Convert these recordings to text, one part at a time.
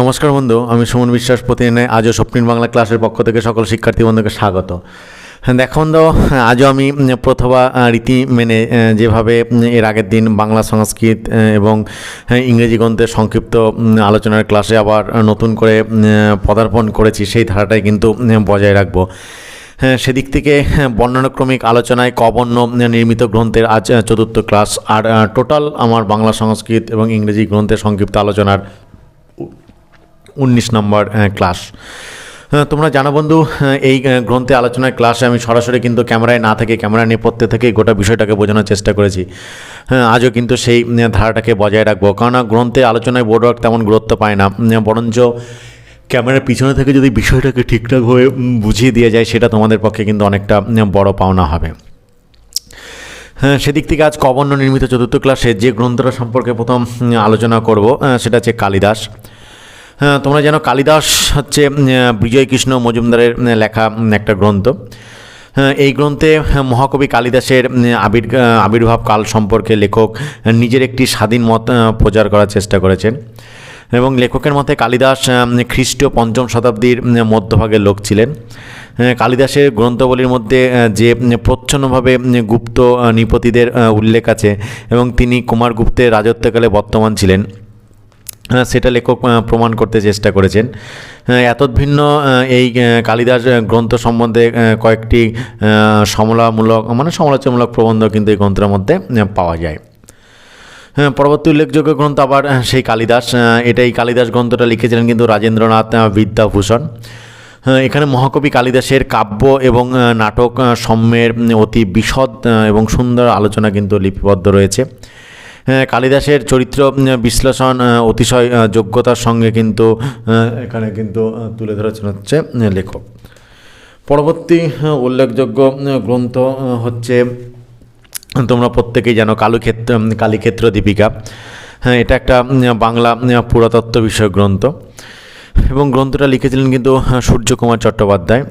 নমস্কার বন্ধু আমি সুমন বিশ্বাস প্রতিদিনে আজও স্বপ্নিল বাংলা ক্লাসের পক্ষ থেকে সকল শিক্ষার্থী বন্ধুকে স্বাগত। হ্যাঁ দেখো বন্ধু আজও আমি প্রথমা রীতি মেনে যেভাবে এর আগের দিন বাংলা সংস্কৃত এবং হ্যাঁ, ইংরেজি গ্রন্থের সংক্ষিপ্ত আলোচনার ক্লাসে আবার নতুন করে পদার্পণ করেছি সেই ধারাটাই কিন্তু বজায় রাখব। হ্যাঁ সেদিক থেকে বর্ণানুক্রমিক আলোচনায় কবর্ণ নির্মিত গ্রন্থের আজ চতুর্থ ক্লাস আর টোটাল আমার বাংলা সংস্কৃত এবং ইংরেজি গ্রন্থের সংক্ষিপ্ত আলোচনার উনিশ নম্বর ক্লাস। তোমরা জানো বন্ধু এই গ্রন্থে আলোচনার ক্লাসে আমি সরাসরি কিন্তু ক্যামেরায় না থেকে ক্যামেরা নেপথ্যে থেকে গোটা বিষয়টাকে বোঝানোর চেষ্টা করেছি। হ্যাঁ আজও কিন্তু সেই ধারাটাকে বজায় রাখব। কারণ গ্রন্থে আলোচনায় বোর্ডওয়ার্ক তেমন গুরুত্ব পায় না। বরঞ্চ ক্যামেরার পিছনে থেকে যদি বিষয়টাকে ঠিকঠাকভাবে উম, বুঝিয়ে দেওয়া যায় সেটা তোমাদের পক্ষে কিন্তু অনেকটা বড় পাওনা হবে। হ্যাঁ সেদিক থেকে আজ কবর্ণ নির্মিত চতুর্থ ক্লাসে যে গ্রন্থটা সম্পর্কে প্রথম আলোচনা করব সেটা হচ্ছে কালিদাস। হ্যাঁ তোমরা যেন কালিদাস হচ্ছে উম, বিজয় কৃষ্ণ মজুমদারের লেখা একটা গ্রন্থ। হ্যাঁ, এই গ্রন্থে হ্যাঁ, মহাকবি কালিদাসের আবির আবির্ভাব কাল সম্পর্কে লেখক নিজের একটি স্বাধীন মত প্রচার করার চেষ্টা করেছেন। এবং লেখকের মতে কালিদাস খ্রিস্টীয় পঞ্চম শতাব্দীর মধ্যভাগের লোক ছিলেন। হ্যাঁ, কালিদাসের গ্রন্থগুলির মধ্যে যে প্রচ্ছন্নভাবে গুপ্ত নৃপতিদের উল্লেখ আছে এবং তিনি কুমারগুপ্তের রাজত্বকালে বর্তমান ছিলেন। হ্যাঁ, সেটা লেখক প্রমাণ করতে চেষ্টা করেছেন। এত ভিন্ন এই কালিদাস গ্রন্থ সম্বন্ধে কয়েকটি সমলামূলক মানে সমালোচনামূলক প্রবন্ধ কিন্তু এই গ্রন্থের মধ্যে পাওয়া যায়। হ্যাঁ পরবর্তী উল্লেখযোগ্য গ্রন্থ আবার সেই কালিদাস আহ, এটা এই কালিদাস গ্রন্থটা লিখেছিলেন কিন্তু রাজেন্দ্রনাথ বিদ্যাভূষণ। এখানে মহাকবি কালিদাসের কাব্য এবং নাটক সম্যের অতি বিশদ এবং সুন্দর আলোচনা কিন্তু লিপিবদ্ধ রয়েছে। কালিদাসের চরিত্র বিশ্লেষণ অতিশয় যোগ্যতার সঙ্গে কিন্তু এখানে কিন্তু তুলে ধরেছেন হচ্ছে লেখক। পরবর্তী উল্লেখযোগ্য গ্রন্থ হচ্ছে, তোমরা প্রত্যেকেই জানো কালুক্ষেত্র কালীক্ষেত্র দীপিকা। হ্যাঁ এটা একটা বাংলা পুরাতত্ত্ব বিষয়ক গ্রন্থ। এবং গ্রন্থটা লিখেছিলেন কিন্তু সূর্যকুমার চট্টোপাধ্যায়।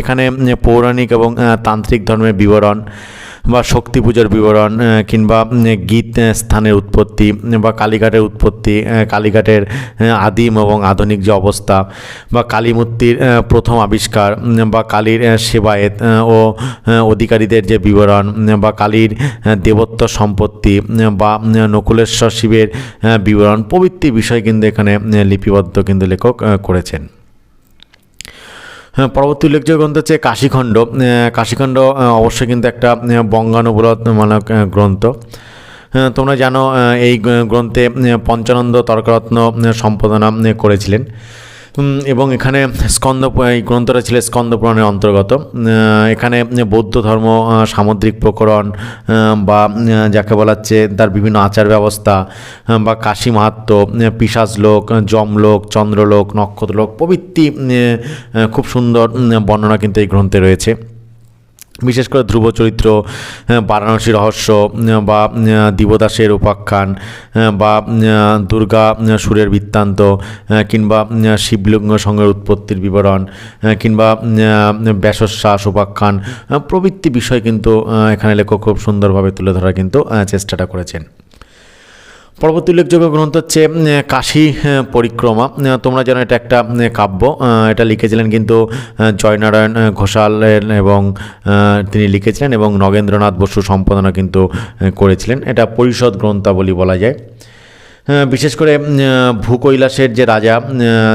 এখানে পৌরাণিক এবং তান্ত্রিক ধর্মের বিবরণ বা শক্তি পূজার বিবরণ কিংবা গীত স্থানের উৎপত্তি, বা কালীঘাটের উৎপত্তি কালীঘাটের আদিম এবং আধুনিক যে অবস্থা, বা কালী মূর্তির প্রথম আবিষ্কার বা কালীর সেবায়েত ও অধিকারীদের যে বিবরণ বা কালীর দেবত্ব সম্পত্তি বা নকুলেশ্বর শিবের বিবরণ, প্রভৃতি বিষয় কিন্তু এখানে লিপিবদ্ধ কিন্তু লেখক করেছেন। পরবর্তী উল্লেখযোগ্য গ্রন্থ হচ্ছে কাশীখণ্ড। কাশীখণ্ড অবশ্যই কিন্তু একটা বঙ্গানুবলত মানে গ্রন্থ। হ্যাঁ, তোমরা জানো এই গ্রন্থে পঞ্চানন্দ তর্করত্ন সম্পাদনা করেছিলেন। এবং এখানে স্কন্দ এই গ্রন্থটা ছিল স্কন্দ পুরাণের অন্তর্গত এখানে বৌদ্ধ ধর্ম সামুদ্রিক প্রকরণ বা যাকে বলা হচ্ছে তার বিভিন্ন আচার ব্যবস্থা বা কাশী মাহাত্ম পিসাজ লোক যমলোক চন্দ্রলোক, নক্ষত্রলোক প্রভৃতি খুব সুন্দর বর্ণনা কিন্তু এই গ্রন্থে রয়েছে। বিশেষ করে ধ্রুব চরিত্র বারাণসী রহস্য বা দিবদাসের উপাখ্যান বা দুর্গা সুরের বৃত্তান্ত কিংবা শিবলিঙ্গ সঙ্গের উৎপত্তির বিবরণ কিংবা ব্যাসশ্বাস উপাখ্যান প্রভৃতি বিষয় কিন্তু এখানে লেখক খুব সুন্দরভাবে তুলে ধরার কিন্তু চেষ্টাটা করেছেন। পরবর্তী উল্লেখযোগ্য গ্রন্থ হচ্ছে কাশি পরিক্রমা। তোমরা জানো এটা একটা কাব্য। এটা লিখেছিলেন কিন্তু জয়নারায়ণ ঘোষাল এবং তিনি লিখেছিলেন এবং নগেন্দ্রনাথ বসু সম্পাদনা কিন্তু করেছিলেন। এটা পরিষদ গ্রন্থাবলী বলা যায়। বিশেষ করে ভূকৈলাসের যে রাজা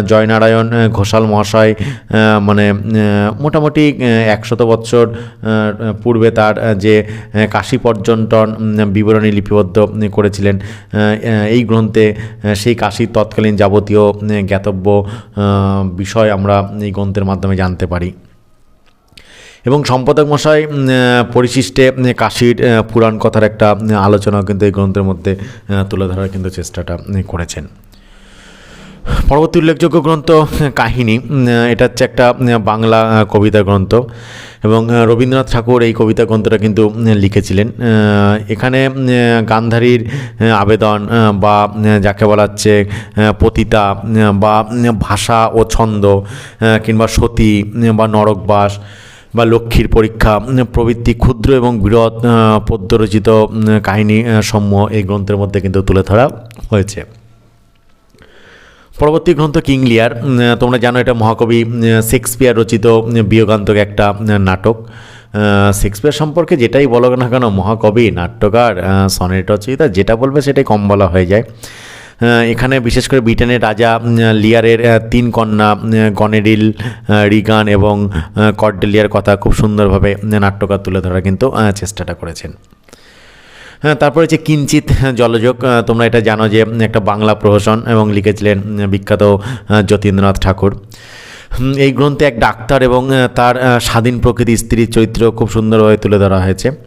জয়নারায়ণ ঘোষাল মহাশয় মানে মোটামুটি একশত বৎসর পূর্বে তার যে কাশী পর্যটন বিবরণী লিপিবদ্ধ করেছিলেন এই গ্রন্থে সেই কাশীর তৎকালীন যাবতীয় জ্ঞাতব্য বিষয় আমরা এই গ্রন্থের মাধ্যমে জানতে পারি। এবং সম্পাদক মশাই পরিশিষ্টে কাশীর পুরাণ কথার একটা আলোচনা কিন্তু এই গ্রন্থের মধ্যে তুলে ধরার কিন্তু চেষ্টাটা করেছেন। পরবর্তী উল্লেখযোগ্য গ্রন্থ কাহিনী এটা হচ্ছে একটা বাংলা কবিতা গ্রন্থ এবং রবীন্দ্রনাথ ঠাকুর এই কবিতা গ্রন্থটা কিন্তু লিখেছিলেন। এখানে গান্ধারীর আবেদন বা যাকে বলা হচ্ছে পতিতা বা ভাষা ও ছন্দ কিংবা সতী বা নরকবাস বা লক্ষ্মীর পরীক্ষা প্রভৃতি ক্ষুদ্র এবং বৃহৎ পদ্যরচিত কাহিনী সমূহ এই গ্রন্থের মধ্যে কিন্তু তুলে ধরা হয়েছে। পরবর্তী গ্রন্থ কিংলিয়ার তোমরা জানো এটা মহাকবি শেক্সপিয়ার রচিত বিয়োগান্তক একটা নাটক। শেক্সপিয়ার সম্পর্কে যেটাই বলো না কেন, মহাকবি, নাট্যকার সনেট রচয়িতা, যেটা বলবে সেটাই কম বলা হয়ে যায়। এখানে বিশেষ করে ব্রিটেনের রাজা লিয়ারের তিন কন্যা গনেডিল রিগান এবং কর্ডেলিয়ার কথা খুব সুন্দরভাবে নাট্যকার তুলে ধরার কিন্তু চেষ্টাটা করেছেন। হ্যাঁ তারপরে হচ্ছে কিঞ্চিত জলযোগ। তোমরা এটা জানো যে একটা বাংলা প্রহসন এবং লিখেছিলেন বিখ্যাত যতীন্দ্রনাথ ঠাকুর। এই গ্রন্থে এক ডাক্তার এবং তার স্বাধীন প্রকৃতি স্ত্রীর চরিত্র খুব সুন্দরভাবে তুলে ধরা হয়েছে। হ্যাঁ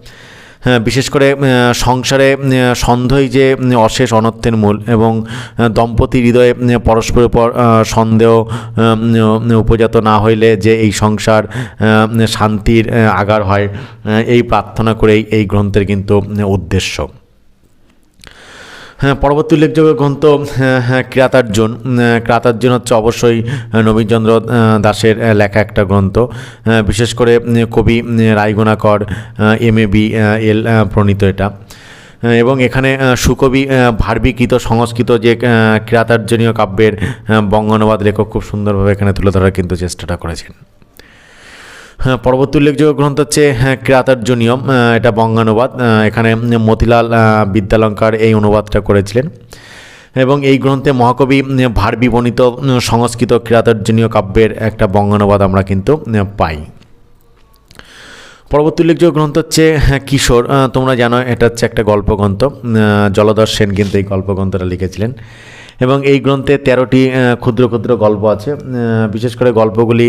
বিশেষ করে সংসারে সন্দেহই যে অশেষ অনর্থের মূল এবং দম্পতি হৃদয়ে পরস্পরের পর সন্দেহ উপজাত না হইলে যে এই সংসার শান্তির আগার হয় এই প্রার্থনা করেই এই গ্রন্থের কিন্তু, উদ্দেশ্য। হ্যাঁ পরবর্তী উল্লেখযোগ্য গ্রন্থ হ্যাঁ, হ্যাঁ, ক্রিয়াতার্জুন ক্রিয়াতার্জুন হচ্ছে অবশ্যই নবীনচন্দ্র দাসের লেখা একটা গ্রন্থ বিশেষ করে কবি Raygunakar M A B L প্রণীত এটা। এবং এখানে সুকবি ভার্বিকৃত সংস্কৃত যে আহ, ক্রিয়াতার্জনীয় কাব্যের বঙ্গানুবাদ লেখক খুব সুন্দরভাবে এখানে তুলে ধরার কিন্তু চেষ্টাটা করেছেন। হ্যাঁ পরবর্তী উল্লেখযোগ্য গ্রন্থ হচ্ছে হ্যাঁ ক্রিয়াতার্জনীয়ম আহ, এটা বঙ্গানুবাদ এখানে মতিলাল বিদ্যালঙ্কার এই অনুবাদটা করেছিলেন। এবং এই গ্রন্থে মহাকবি ভারবি বর্ণিত সংস্কৃত ক্রিয়াতার্জনীয় কাব্যের একটা বঙ্গানুবাদ আমরা কিন্তু পাই। পরবর্তী উল্লেখযোগ্য গ্রন্থ হচ্ছে হ্যাঁ, কিশোর তোমরা জানো এটা হচ্ছে একটা গল্পগ্রন্থ জলধর সেন কিন্তু এই গল্পগ্রন্থটা লিখেছিলেন। এবং এই গ্রন্থে তেরোটি ক্ষুদ্র ক্ষুদ্র গল্প আছে। বিশেষ করে গল্পগুলি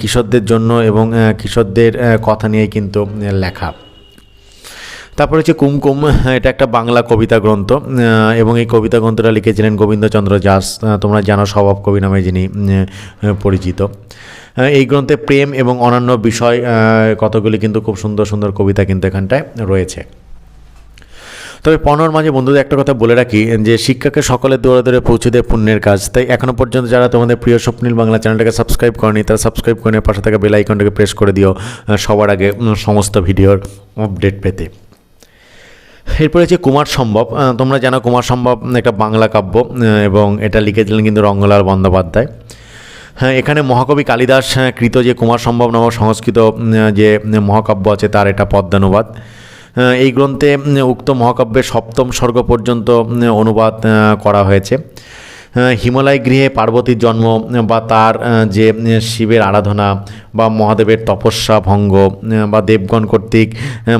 কিশোরদের জন্য এবং কিশোরদের কথা নিয়েই কিন্তু লেখা। তারপরে হচ্ছে কুমকুম, এটা একটা বাংলা কবিতা গ্রন্থ এবং এই কবিতা গ্রন্থটা লিখেছিলেন গোবিন্দচন্দ্র দাস তোমরা জানো স্বভাব কবি নামে যিনি পরিচিত। এই গ্রন্থে প্রেম এবং অন্যান্য বিষয় কতগুলি কিন্তু খুব সুন্দর সুন্দর কবিতা কিন্তু এখানটায় রয়েছে। তবে পনেরোর মাঝে বন্ধুদের একটা কথা বলে রাখি যে শিক্ষাকে সকলের দৌড়ে দৌড়ে পৌঁছে দেয় পুণ্যের কাজ। তাই এখনও পর্যন্ত যারা তোমাদের প্রিয় স্বপ্নিল বাংলা চ্যানেলটাকে সাবস্ক্রাইব করেনি তারা সাবস্ক্রাইব করে পাশে থাকা বেল আইকনটাকে প্রেস করে দিও সবার আগে সমস্ত ভিডিওর আপডেট পেতে। এরপরে হচ্ছে কুমার সম্ভব। তোমরা জানো কুমার সম্ভব একটা বাংলা কাব্য এবং এটা লিখেছিলেন কিন্তু রঙ্গলাল বন্দ্যোপাধ্যায়। হ্যাঁ এখানে মহাকবি কালিদাস হ্যাঁ, কৃত যে কুমার সম্ভব নামক সংস্কৃত যে মহাকাব্য আছে তার এটা পদ্মানুবাদ। এই গ্রন্থে উক্ত মহাকাব্যের সপ্তম স্বর্গ পর্যন্ত অনুবাদ করা হয়েছে। হিমালয় গৃহে পার্বতীর জন্ম বা তার যে শিবের আরাধনা বা মহাদেবের তপস্যা ভঙ্গ বা দেবগণ কর্তৃক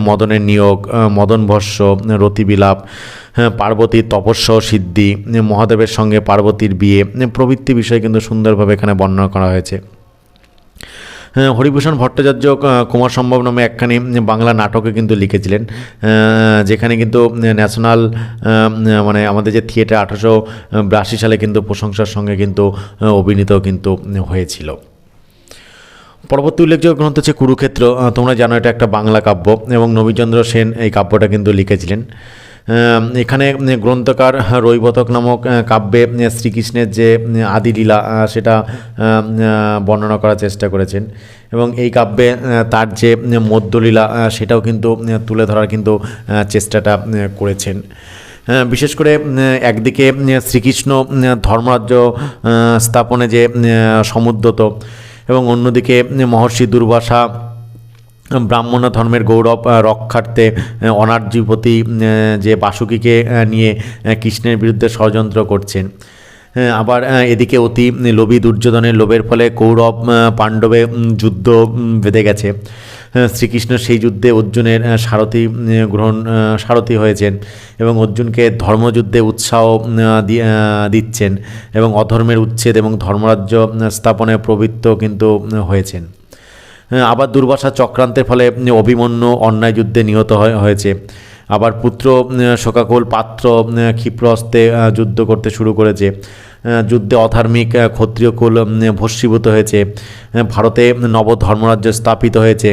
মদনের নিয়োগ মদন ভস্য রতিবিলাপ পার্বতীর তপস্যা সিদ্ধি মহাদেবের সঙ্গে পার্বতীর বিয়ে প্রভৃতি বিষয় কিন্তু সুন্দরভাবে এখানে বর্ণনা করা হয়েছে। হ্যাঁ, হরিভূষণ ভট্টাচার্য কুমার সম্ভব নামে একখানি বাংলা নাটকে কিন্তু লিখেছিলেন। যেখানে কিন্তু ন্যাশনাল মানে আমাদের যে থিয়েটার আঠারোশো বিরাশি সালে কিন্তু প্রশংসার সঙ্গে কিন্তু অভিনীত কিন্তু হয়েছিল। পরবর্তী উল্লেখযোগ্য গ্রন্থ হচ্ছে কুরুক্ষেত্র। তোমরা জানো এটা একটা বাংলা কাব্য এবং নবীচন্দ্র সেন এই কাব্যটা কিন্তু লিখেছিলেন। এখানে গ্রন্থকার রৈবতক নামক কাব্যে শ্রীকৃষ্ণের যে আদিলীলা সেটা বর্ণনা করার চেষ্টা করেছেন। এবং এই কাব্যে তার যে মধ্যলীলা সেটাও কিন্তু তুলে ধরার কিন্তু চেষ্টাটা করেছেন। বিশেষ করে একদিকে শ্রীকৃষ্ণ ধর্মরাজ্য স্থাপনে যে সমুদ্রত এবং অন্যদিকে মহর্ষি দুর্বাসা ব্রাহ্মণ ধর্মের গৌরব রক্ষার্থে অনার্যপতি যে বাসুকীকে নিয়ে কৃষ্ণের বিরুদ্ধে ষড়যন্ত্র করছেন। আবার এদিকে অতি লোভী দুর্যোধনের লোভের ফলে কৌরব পাণ্ডবে যুদ্ধ বেঁধে গেছে। শ্রীকৃষ্ণ সেই যুদ্ধে অর্জুনের সারথি গ্রহণ সারথি হয়েছেন এবং অর্জুনকে ধর্মযুদ্ধে উৎসাহ দিচ্ছেন এবং অধর্মের উচ্ছেদ এবং ধর্মরাজ্য স্থাপনে প্রবৃত্ত কিন্তু হয়েছেন। হ্যাঁ, আবার দুর্বাসা চক্রান্তের ফলে অভিমন্যু অন্যায় যুদ্ধে নিহত হয়েছে। আবার পুত্র শোকাকুল পাত্র আহ, যুদ্ধ করতে শুরু করেছে। যুদ্ধে অধার্মিক ক্ষত্রিয়কুল ভস্মীভূত হয়েছে। ভারতে নব ধর্মরাজ্য স্থাপিত হয়েছে।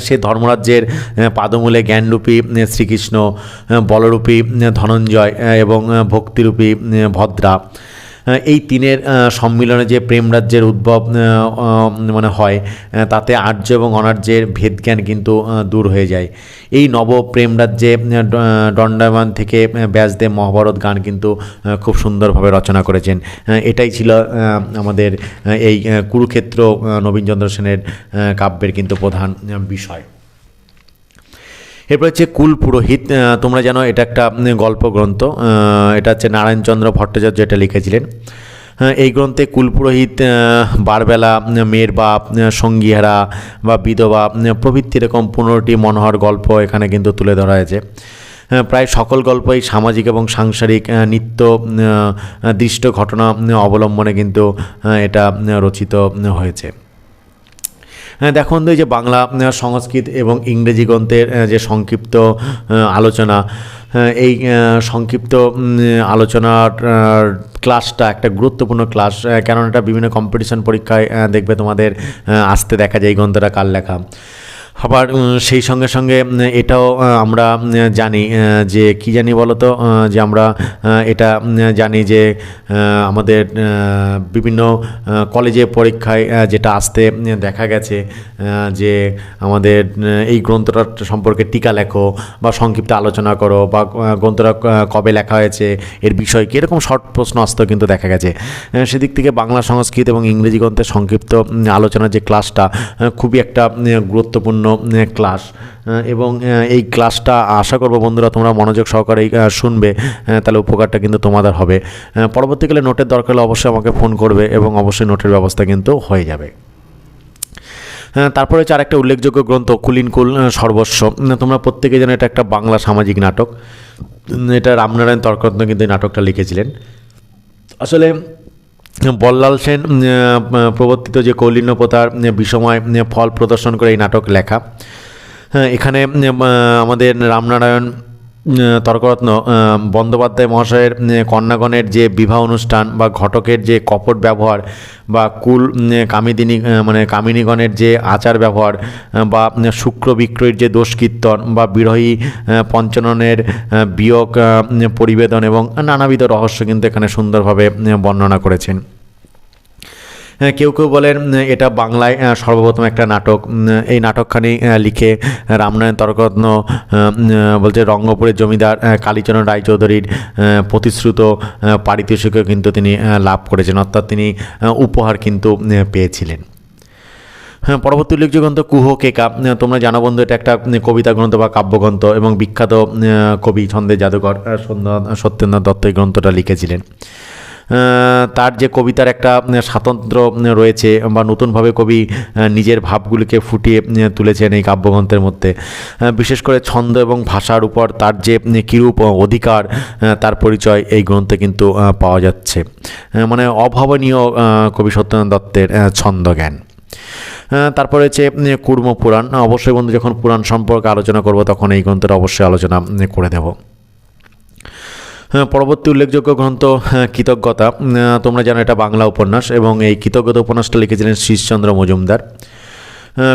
সে ধর্মরাজ্যের পাদমূলে জ্ঞানরূপী শ্রীকৃষ্ণ বলরূপী ধনঞ্জয় এবং ভক্তিরূপী ভদ্রা। এই তিনের সম্মিলনে যে প্রেম রাজ্যের উদ্ভব মানে হয় তাতে আর্য এবং অনার্যের ভেদজ্ঞান কিন্তু দূর হয়ে যায়। এই নব প্রেম রাজ্যে আহ, ড- আহ, দণ্ডায়মান থেকে ব্যাসদেব মহাভারত গান কিন্তু খুব সুন্দরভাবে রচনা করেছেন। এটাই ছিল আমাদের এই কুরুক্ষেত্র নবীনচন্দ্র সেনের কাব্যের কিন্তু প্রধান বিষয়। এরপর হচ্ছে কুল পুরোহিত তোমরা জানো এটা একটা গল্প গ্রন্থ এটা হচ্ছে নারায়ণচন্দ্র ভট্টাচার্য এটা লিখেছিলেন। হ্যাঁ, এই গ্রন্থে কুলপুরোহিত বারবেলা মেয়ের বাপ সঙ্গীহারা বা বিধবা প্রভৃতি এরকম পনেরোটি মনোহর গল্প এখানে কিন্তু তুলে ধরা হয়েছে। আহ, প্রায় সকল গল্পই সামাজিক এবং সাংসারিক নিত্য দৃষ্ট ঘটনা অবলম্বনে কিন্তু এটা রচিত হয়েছে। হ্যাঁ দেখো বন্ধু এই যে বাংলা সংস্কৃত এবং ইংরেজি গ্রন্থের যে সংক্ষিপ্ত আলোচনা হ্যাঁ, এই সংক্ষিপ্ত আলোচনার ক্লাসটা একটা গুরুত্বপূর্ণ ক্লাস কেননা এটা বিভিন্ন কম্পিটিশন পরীক্ষায় দেখবে তোমাদের আসতে দেখা যায় এই গ্রন্থটা কার লেখা। আবার সেই সঙ্গে সঙ্গে এটাও আমরা জানি যে কি জানি বলো তো যে আমরা এটা জানি যে আমাদের বিভিন্ন কলেজে পরীক্ষায় যেটা আসতে দেখা গেছে যে আমাদের এই গ্রন্থটার সম্পর্কে টিকা লেখো বা সংক্ষিপ্ত আলোচনা করো বা গ্রন্থটা কবে লেখা হয়েছে এর বিষয় কি এরকম শর্ট প্রশ্ন আসতেও কিন্তু দেখা গেছে। সেদিক থেকে বাংলা সংস্কৃত এবং ইংরেজি গ্রন্থের সংক্ষিপ্ত আলোচনার যে ক্লাসটা খুবই একটা উম, গুরুত্বপূর্ণ ক্লাস এবং এই ক্লাসটা আশা করব বন্ধুরা তোমরা মনোযোগ সহকারে শুনবে তাহলে উপকারটা কিন্তু তোমাদের হবে। পরবর্তীকালে নোটের দরকার হলে অবশ্যই আমাকে ফোন করবে এবং অবশ্যই নোটের ব্যবস্থা কিন্তু হয়ে যাবে। তারপরে হচ্ছে আরেকটা উল্লেখযোগ্য গ্রন্থ, কুলিন কুল সর্বস্ব। তোমরা প্রত্যেকে জানো এটা একটা বাংলা সামাজিক নাটক। এটা রামনারায়ণ তর্করত্ন কিন্তু এই নাটকটা লিখেছিলেন। আসলে বল্লাল সেন প্রবর্তিত যে কৌলিন্য প্রথার বিষময় ফল প্রদর্শন করে এই নাটক লেখা। হ্যাঁ, এখানে আমাদের রামনারায়ণ তর্করত্ন বন্দ্যোপাধ্যায় মহাশয়ের কন্যাগণের যে বিবাহ অনুষ্ঠান বা ঘটকের যে কপট ব্যবহার বা কুল কামিদিনী মানে কামিনীগণের যে আচার ব্যবহার বা শুক্র বিক্রয়ের যে দোষকীর্তন বা বিরহী পঞ্চননের বিয়োগ পরিবেদন এবং নানাবিধ রহস্য কিন্তু এখানে সুন্দরভাবে বর্ণনা করেছেন। কেউ কেউ বলেন এটা বাংলায় সর্বপ্রথম একটা নাটক এই নাটকখানি লিখে রামনারায়ণ তর্করত্ন বলছে রঙ্গপুরের জমিদার কালীচরণ রায়চৌধুরীর প্রতিশ্রুত পারিতোষিকও কিন্তু তিনি লাভ করেছেন, অর্থাৎ তিনি উপহার কিন্তু পেয়েছিলেন। হ্যাঁ পরবর্তী উল্লেখযোগ্য গ্রন্থ কুহ কেকা তোমরা জানো বন্ধু, এটা একটা কবিতা গ্রন্থ বা কাব্যগ্রন্থ এবং বিখ্যাত কবি ছন্দের সন্ধ্যা- সত্যেন্দ্রনাথ দত্ত এই গ্রন্থটা লিখেছিলেন। তার যে কবিতার একটা উম, স্বাতন্ত্র্য রয়েছে বা নতুনভাবে কবি নিজের ভাবগুলিকে ফুটিয়ে তুলেছেন এই কাব্যগ্রন্থের মধ্যে। বিশেষ করে ছন্দ এবং ভাষার উপর তার যে কিরূপ অধিকার তার পরিচয় এই গ্রন্থে কিন্তু পাওয়া যাচ্ছে। মানে অভাবনীয় কবি সত্যেন্দ্রনাথ দত্তের আহ, ছন্দজ্ঞান। আহ, তারপরে হচ্ছে কুর্ম পুরাণ। অবশ্যই বন্ধু যখন পুরাণ সম্পর্কে আলোচনা করব তখন এই গ্রন্থের অবশ্যই আলোচনা করে দেব। পরবর্তী উল্লেখযোগ্য গ্রন্থ হ্যাঁ, কৃতজ্ঞতা। তোমরা জানো এটা বাংলা উপন্যাস এবং এই কৃতজ্ঞতা উপন্যাসটা লিখেছিলেন শীষচন্দ্র মজুমদার।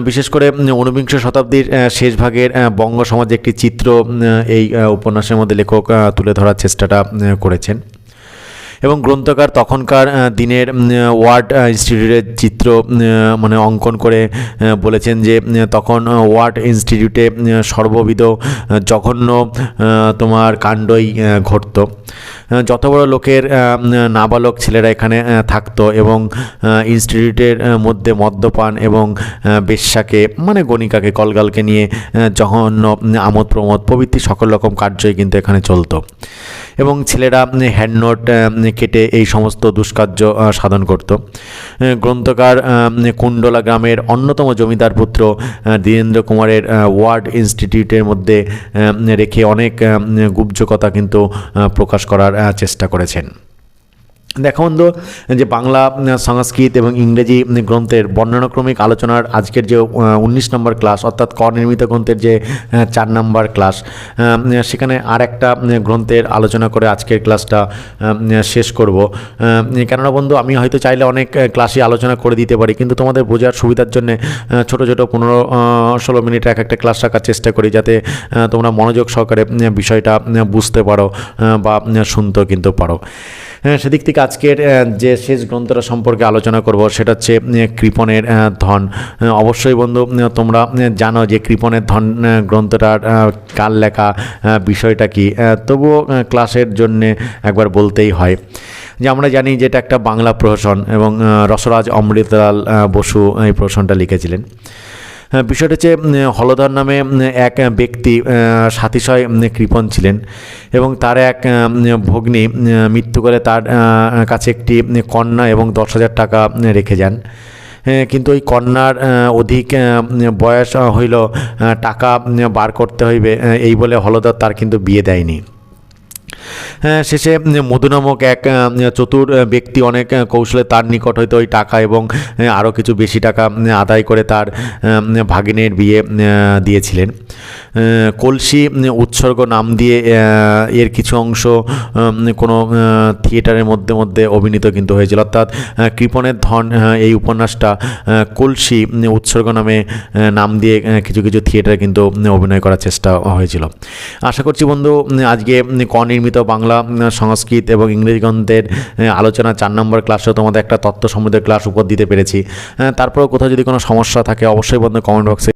বিশেষ করে ঊনবিংশ শতাব্দীর শেষ ভাগের বঙ্গ সমাজে একটি চিত্র এই উপন্যাসের মধ্যে লেখক তুলে ধরার চেষ্টাটা করেছেন। এবং গ্রন্থকার তখনকার দিনের ওয়ার্ড ইনস্টিটিউটের চিত্র মানে অঙ্কন করে বলেছেন যে তখন ওয়ার্ড ইনস্টিটিউটে সর্ববিধ জঘন্য তোমার কাণ্ডই ঘটতো। যত বড় লোকের নাবালক ছেলেরা এখানে থাকতো এবং ইনস্টিটিউটের মধ্যে মদ্যপান এবং বেশ্যাকে মানে গণিকাকে, কলগালকে নিয়ে জঘন্য আমোদ প্রমোদ, প্রভৃতি সকল রকম কার্যই কিন্তু এখানে চলতো। এবং ছেলেরা হ্যান্ড নোট কেটে এই সমস্ত দুষ্কার্য সাধন করত। গ্রন্থকার কুণ্ডলা গ্রামের অন্যতম জমিদার পুত্র দীরেন্দ্র কুমারের ওয়ার্ড ইনস্টিটিউটের মধ্যে রেখে অনেক গুব্জ কথা কিন্তু প্রকাশ করার চেষ্টা করেছেন। দেখো বন্ধু যে বাংলা সংস্কৃত এবং ইংরেজি গ্রন্থের বর্ণনাক্রমিক আলোচনার আজকের যে উনিশ নম্বর ক্লাস অর্থাৎ ক নির্মিত গ্রন্থের যে চার নম্বর ক্লাস সেখানে আর একটা গ্রন্থের আলোচনা করে আজকের ক্লাসটা শেষ করব। কেননা বন্ধু আমি হয়তো চাইলে অনেক আহ, ক্লাসই আলোচনা করে দিতে পারি কিন্তু তোমাদের বোঝার সুবিধার জন্য ছোটো ছোটো পনেরো ষোলো মিনিট এক একটা ক্লাস রাখার চেষ্টা করি যাতে তোমরা মনোযোগ সহকারে বিষয়টা বুঝতে পারো বা শুনতেও কিন্তু পারো। সেদিক থেকে আজকের যে শেষ গ্রন্থটা সম্পর্কে আলোচনা করব সেটা হচ্ছে কৃপণের ধন। অবশ্যই বন্ধু তোমরা জানো যে কৃপণের ধন গ্রন্থটার কার লেখা বিষয়টা কি। তবুও ক্লাসের জন্যে একবার বলতেই হয় যে আমরা জানি যে এটা একটা বাংলা প্রহসন এবং রসরাজ অমৃতলাল বসু এই প্রহসনটা লিখেছিলেন। হ্যাঁ, বিষয়টা হচ্ছে হলধর নামে এক ব্যক্তি সাতিশয় কৃপণ ছিলেন এবং তার এক ভগ্নী উম, মৃত্যু করে তার কাছে একটি কন্যা এবং দশ হাজার টাকা রেখে যান। হ্যাঁ, কিন্তু ওই কন্যার অধিক বয়স হইল টাকা বার করতে হইবে এই বলে হলধর তার কিন্তু বিয়ে দেয়নি। হ্যাঁ, শেষে মধু নামক এক চতুর ব্যক্তি অনেক কৌশলে তার নিকট হইতে ওই টাকা এবং আরও কিছু বেশি টাকা আদায় করে তার ভাগিনের বিয়ে দিয়েছিলেন। কলসি উৎসর্গ নাম দিয়ে এর কিছু অংশ কোনো থিয়েটারের মধ্যে মধ্যে অভিনীত কিন্তু হয়েছিল। অর্থাৎ কৃপণের ধন এই উপন্যাসটা কলসি উৎসর্গ নামে নাম দিয়ে কিছু কিছু থিয়েটারে কিন্তু অভিনয় করার চেষ্টা হয়েছিল। আশা করছি বন্ধু আজকে উম, কনির্মিত বাংলা সংস্কৃত এবং ইংরেজি গ্রন্থের আলোচনা চার নম্বর ক্লাসেও তোমাদের একটা তত্ত্ব সমৃদ্ধ ক্লাস উপর দিতে পেরেছি। তারপরেও কোথাও যদি কোনো সমস্যা থাকে, অবশ্যই বন্ধু কমেন্ট বক্সে